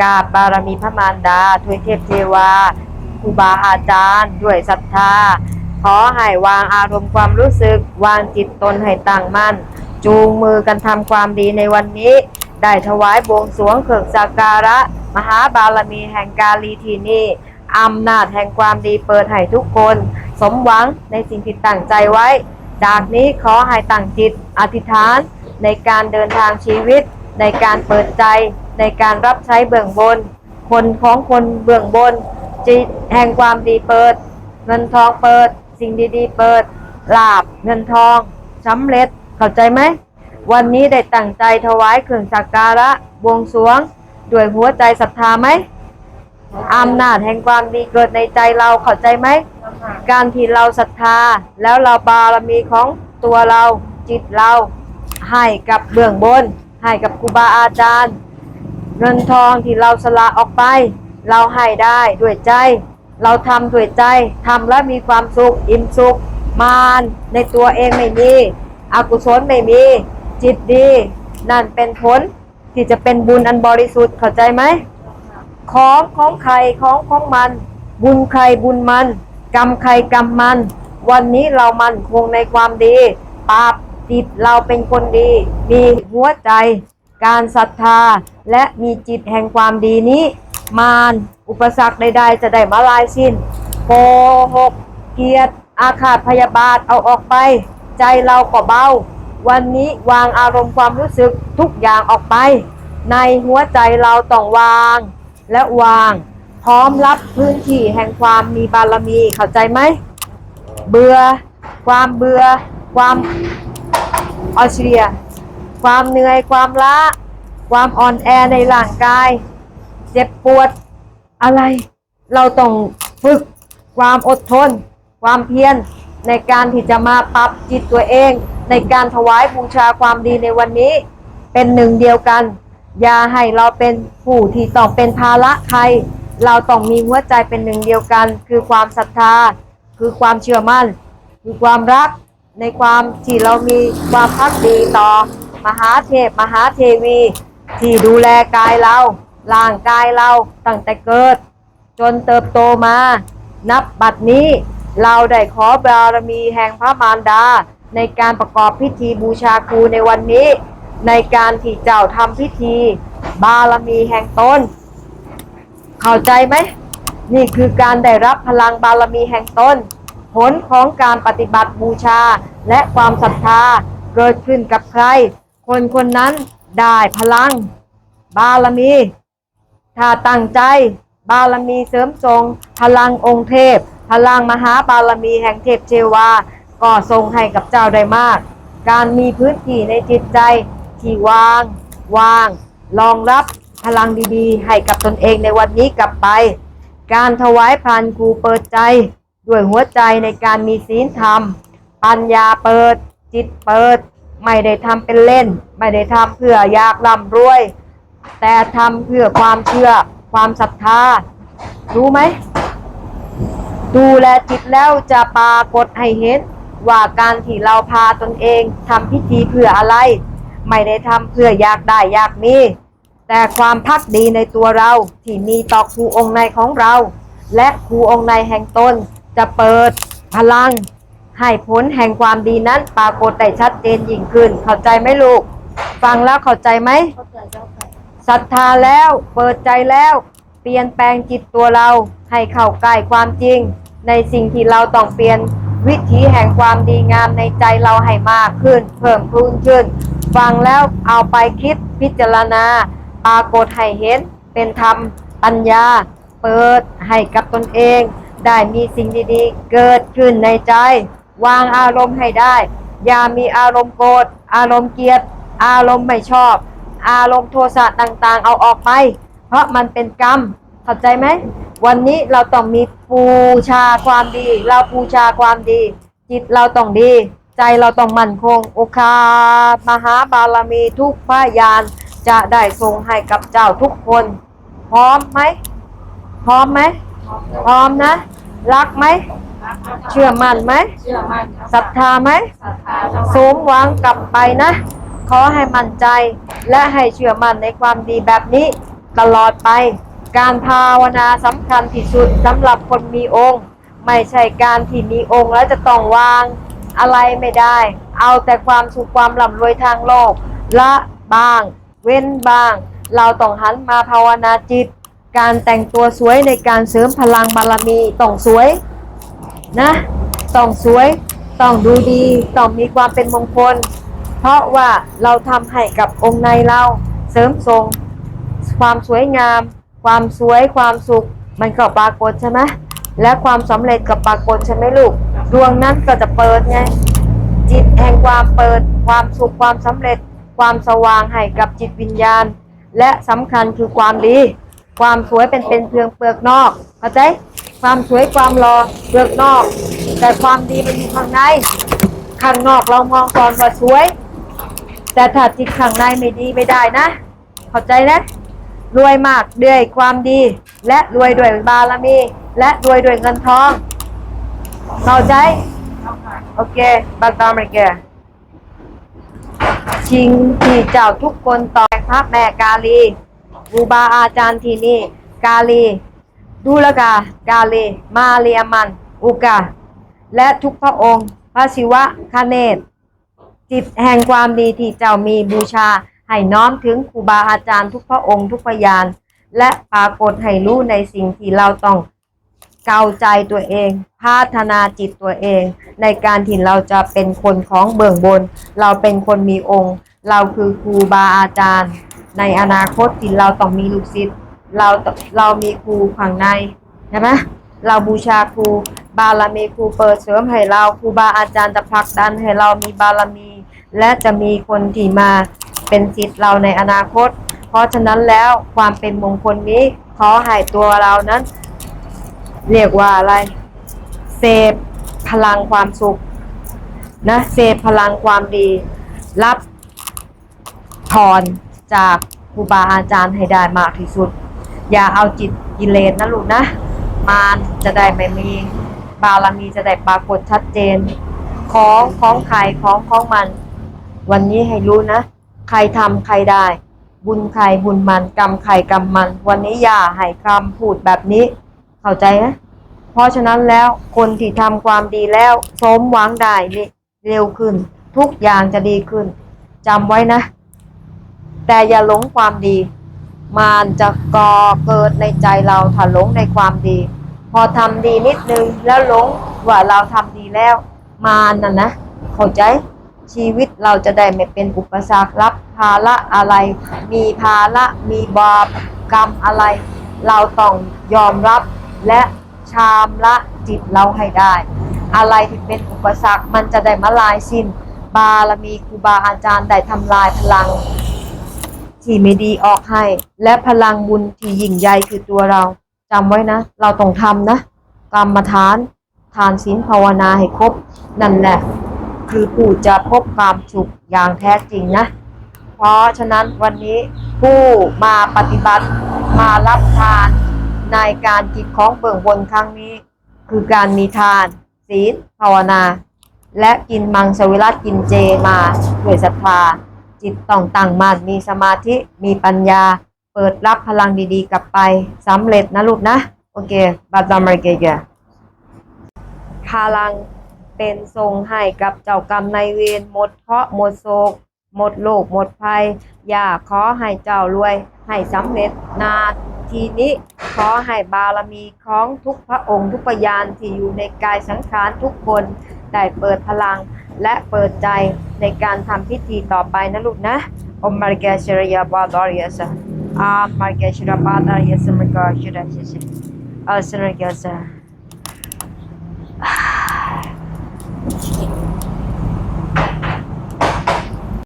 กราบบารมีพระมารดาทวยเทพเทวาครูบาอาจารย์ ด้วยศรัทธา ขอให้วางอารมณ์ความรู้สึก วางจิตตนให้ตั้งมั่น จูงมือกันทำความดีในวันนี้ ได้ถวายบวงสรวงเขิกสักการะ มหาบารมีแห่งกาลีทีนี่อำนาจแห่งความดีเปิดให้ทุกคน สมหวังในสิ่งที่ตั้งใจไว้ จากนี้ขอให้ตั้งจิตอธิษฐานในการเดินทางชีวิตในการเปิดใจ ในการรับใช้เบื้องบน คนของคนเบื้องบนจิตแห่งความดีเปิด เงินทองเปิด สิ่งดีๆ เปิดลาบเงินทองสำเร็จเข้าใจไหม วันนี้ได้ตั้งใจถวายเครื่องสักการะบวงสรวง ด้วยหัวใจศรัทธาไหมอำนาจแห่งความดีเกิดในใจเราเข้าใจไหม การที่เราศรัทธา แล้วเราบารมีของตัวเราจิตเราให้กับเบื้องบน ให้กับครูบาอาจารย์ เงินทองที่เราสละออกไป เราให้ได้ด้วยใจ เราทำด้วยใจทำแล้วมีความสุขอิ่มสุข มานในตัวเองไม่มีอกุศลไม่มี จิตดี นั่นเป็นผลที่จะเป็นบุญอันบริสุทธิ์เข้าใจไหมของของใครของของมัน บุญใครบุญมัน กรรมใครกรรมมัน วันนี้เรามันคงในความดีปาบจิตเราเป็นคนดี มีหัวใจ การศรัทธาและมีจิตแห่งความดีนี้ มารอุปสรรคใดๆ จะได้มาลายสิ้นโกหกเกียรติอาฆาตพยาบาทเอาออกไป ใจเราก็เบา วันนี้วางอารมณ์ความรู้สึกทุกอย่างออกไป ในหัวใจเราต้องวาง และวาง พร้อมรับพื้นที่แห่งความมีบารมีเข้าใจไหม เบื่อ ความเบื่อ ความออสเชีย ความเหนื่อยความล้า ความอ่อนแอในร่างกาย เจ็บปวดอะไร เราต้องฝึกความอดทน ความเพียรในการที่จะมาปรับจิตตัวเอง ในการถวายบูชาความดีในวันนี้ เป็นหนึ่งเดียวกัน อย่าให้เราเป็นผู้ที่ต้องเป็นภาระใคร เราต้องมีหัวใจเป็นหนึ่งเดียวกัน คือความศรัทธา คือความเชื่อมั่น คือความรักในความที่เรามีความพักดีต่อ มหาเทพมหาเทวี ที่ดูแลกายเราร่างกายเราตั้งแต่เกิด จนเติบโตมา นับบัดนี้เราได้ขอบารมีแห่งพระมารดา ในการประกอบพิธีบูชาครูในวันนี้ ในการที่เจ้าทำพิธี บารมีแห่งตนเข้าใจไหม นี่คือการได้รับพลังบารมีแห่งตนผลของการปฏิบัติบูชาและความศรัทธาเกิดขึ้นกับใคร คนคนนั้นได้พลัง บารมี ถ้าตั้งใจ บารมีเสริมทรง พลังองค์เทพ พลังมหาบารมีแห่งเทพเทวา ก็ทรงให้กับเจ้าได้มาก การมีพื้นที่ในจิตใจที่วาง วางรองรับพลังดีๆ ให้กับตนเองในวันนี้กลับไป การถวายพานครูเปิดใจ ด้วยหัวใจในการมีศีลธรรม ปัญญาเปิด จิตเปิด ไม่ได้ทำเป็นเล่น ไม่ได้ทำเพื่ออยากร่ำรวย แต่ทำเพื่อความเชื่อความศรัทธา รู้ไหม ดูแลจิตแล้วจะปรากฏให้เห็น ว่าการที่เราพาตนเองทำพิธีเพื่ออะไร ไม่ได้ทำเพื่ออยากได้อยากมีแต่ความพักดีในตัวเราที่มีต่อครูองค์ในของเรา และครูองค์ในแห่งตนจะเปิดพลัง ให้ผลแห่งความดีนั้นปรากฏได้ชัดเจนยิ่งขึ้น เข้าใจไหมลูก ฟังแล้วเข้าใจไหมศรัทธาแล้วเปิดใจแล้ว เปลี่ยนแปลงจิตตัวเรา ให้เข้าใกล้ความจริง ในสิ่งที่เราต้องเปลี่ยนวิถีแห่งความดีงามในใจเราให้มากขึ้น เพิ่มพูนขึ้น ฟังแล้วเอาไปคิดพิจารณา ปรากฏให้เห็น เป็นธรรมปัญญา เปิดให้กับตนเอง ได้มีสิ่งดีๆ เกิดขึ้นในใจ วางอารมณ์ให้ได้ อย่ามีอารมณ์โกรธอารมณ์เกลียด อารมณ์ไม่ชอบ อารมณ์โทสะต่างๆ เอาออกไป เพราะมันเป็นกรรมเข้าใจไหม วันนี้เราต้องมีปูชาความดี เราปูชาความดี จิตเราต้องดี ใจเราต้องมั่นคงโอคามหาบารมีทุกพยาน จะได้ทรงให้กับเจ้าทุกคน พร้อมไหม พร้อมไหม พร้อมนะ รักไหม เชื่อมั่นไหมเชื่อมั่นค่ะศรัทธาไหมศรัทธาทั้งสมหวังกลับไปนะ ขอให้มั่นใจและให้เชื่อมั่นในความดีแบบนี้พตลอดไป การภาวนาสำคัญที่สุดสำหรับคนมีองค์ ไม่ใช่การที่มีองค์แล้วจะต้องวางอะไรไม่ได้ เอาแต่ความสุขความร่ำรวยทางโลก ละบ้าง เว้นบ้าง เราต้องหันมาภาวนาจิต การแต่งตัวสวยในการเสริมพลังบารมีต้องสวย นะต้องสวยต้องดูดีต้องมีความเป็นมงคล เพราะว่าเราทำให้กับองค์ในเราเสริมทรงความสวยงาม ความสวยความสุข มันก็ปรากฏใช่ไหมและความสำเร็จก็ปรากฏใช่ไหมลูกดวงนั้นก็จะเปิดไงจิตแห่งความเปิดความสุขความสำเร็จ ความสว่างให้กับจิตวิญญาณ และสำคัญคือความดี ความสวยเป็นเป็นเพียงเปลือกนอกเข้าใจ ความสวยความรอเปลือกนอก แต่ความดีมันอยู่ข้างในข้างนอกเรามองก่อนว่าสวย แต่ถ้าจิตข้างในไม่ดีไม่ได้นะ เข้าใจนะ รวยมากด้วยความดี และรวยด้วยบารมี และรวยด้วยเงินทอง เข้าใจ โอเคบักตามไปแกชิงที่เจ้าทุกคนต่อพระแม่กาลีครูบาอาจารย์ที่นี่ กาลี ดูลกา กาเล มาเรียมัน อุกา และทุกพระองค์ พระศิวะคเนศจิตแห่งความดีที่เจ้ามีบูชา ให้น้อมถึงครูบาอาจารย์ทุกพระองค์ทุกพยาน และปรากฏให้รู้ในสิ่งที่เราต้องเกาใจตัวเอง พัฒนาจิตตัวเอง ในการที่เราจะเป็นคนของเบื้องบน เราเป็นคนมีองค์ เราคือครูบาอาจารย์ ในอนาคตที่เราต้องมีลูกศิษย์ เราต้องเรามีครูข้างในใช่ไหมเราบูชาครูบารมีครูเปิดเสริมให้เราครูบาอาจารย์จะผลักดันให้เรามีบารมี และจะมีคนที่มาเป็นศิษย์เราในอนาคต เพราะฉะนั้นแล้วความเป็นมงคลนี้ขอให้ตัวเรานั้น เรียกว่าอะไรเสพพลังความสุขนะเสพพลังความดี รับพรจากครูบาอาจารย์ให้ได้มากที่สุด อย่าเอาจิตกิเลสนะลูกนะ มารจะได้ไม่มีบารมีจะได้ปรากฏชัดเจนของของใครของของมัน วันนี้ให้รู้นะ ใครทำใครได้ บุญใครบุญมันกรรมใครกรรมมัน วันนี้อย่าให้คำพูดแบบนี้ เข้าใจไหมเพราะฉะนั้นแล้วคนที่ทำความดีแล้วสมหวังได้เร็วขึ้น ทุกอย่างจะดีขึ้นจำไว้นะ แต่อย่าหลงความดี มารจะก่อเกิดในใจเราถ้าหลงในความดี พอทำดีนิดนึงแล้วหลงว่าเราทำดีแล้ว มารน่ะนะเข้าใจชีวิตเราจะได้ไม่เป็นอุปสรรครับ ภาระอะไร มีภาระมีบาปกรรมอะไร เราต้องยอมรับและชามละจิตเราให้ได้ อะไรที่เป็นอุปสรรคมันจะได้มาลายสิ้นบารมีครูบาอาจารย์ได้ทำลายพลัง ที่ไม่ดีออกให้ และพลังบุญที่ยิ่งใหญ่คือตัวเราจำไว้นะ เราต้องทำนะกรรมฐาน ทานศีลภาวนาให้ครบ นั่นแหละ คือผู้จะพบความสุขอย่างแท้จริงนะ เพราะฉะนั้นวันนี้ผู้มาปฏิบัติมารับทานในการจิตของเบื้องบนครั้งนี้ คือการมีทาน ศีลภาวนา และกินมังสวิรัตกินเจมาด้วยศรัทธา จิตต้องตั้งมั่นมีสมาธิมีปัญญา เปิดรับพลังดีๆ กลับไปสำเร็จนะลูกนะ โอเคบาตามารเกเกพลังเป็นทรงให้กับเจ้ากรรมนายเวรหมดเคราะห์หมดโศก หมดโลกหมดภัย อย่าขอให้เจ้ารวย ให้สำเร็จนาทีนี้ขอให้บารมีของทุกพระองค์ทุกพยานที่อยู่ในกายสังขารทุกคน ได้เปิดพลังและเปิดใจ ในการทำพิธีต่อไปนะลูกนะอมมาร์แกชรยาบาดอริยสอามาร์แกชราบาดอริยสมกาชราชิชิอาสนรกาซา